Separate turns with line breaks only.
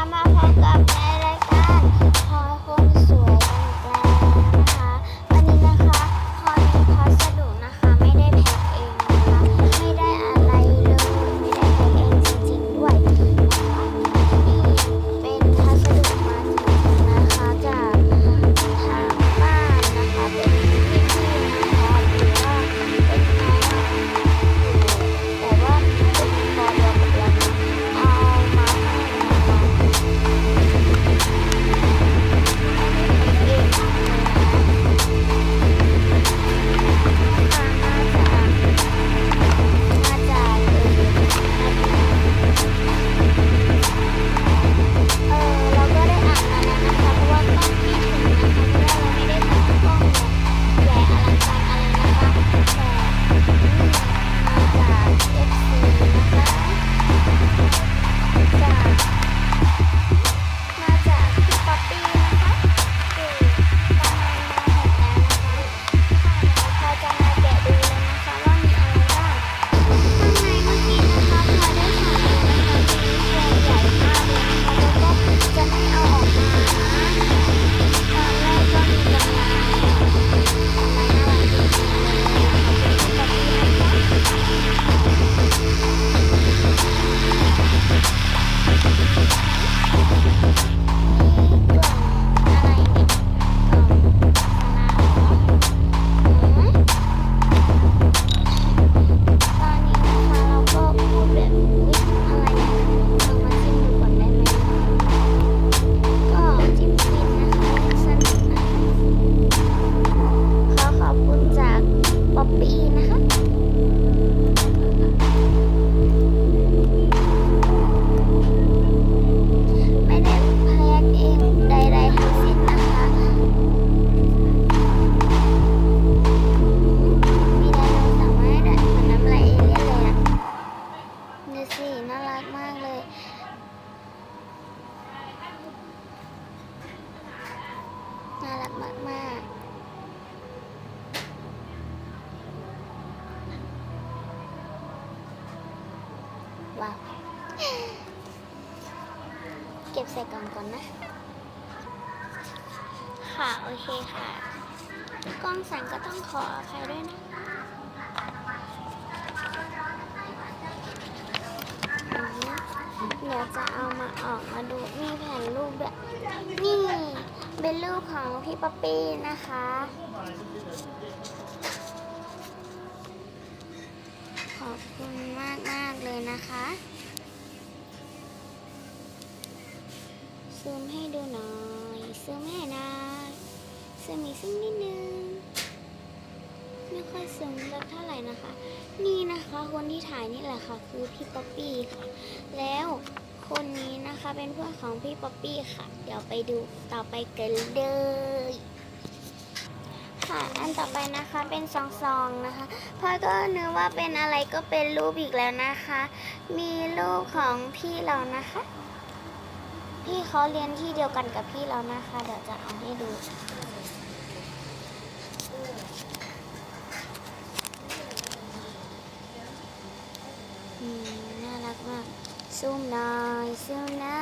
นะคะมาพบกับใน น่ากมากว้าว เก็บใส่กล่องก่อนนะ ค่ะ โอเคค่ะ กล้องสั่นก็ต้องขออภัยด้วยนะอืมเดี๋ยวจะเอามาออกมาดู มีแผ่นรูปแบบนี่ เป็นรูปของพี่ป๊อปปี้นะคะ ขอบคุณมากมากเลยนะคะซูมให้ดูหน่อยซูมให้หน่อยซูมอีกสักนิดนึง ไม่ค่อยซึมเท่าไหร่นะคะ นี่นะคะ คนที่ถ่ายนี่แหละค่ะ คือพี่ป๊อปปี้ค่ะ แล้ว เป็นเพื่อนของพี่ป๊อปปี้ค่ะ เดี๋ยวไปดูต่อไปกันเลยค่ะอันต่อไปนะคะเป็นซองๆนะคะพลอยก็นึกว่าเป็นอะไรก็เป็นรูปอีกแล้วนะคะ มีรูปของพี่เรานะคะ พี่เขาเรียนที่เดียวกันกับพี่เรานะคะ เดี๋ยวจะเอาให้ดูน่ารักมากซูมหน่อยซูมน่อ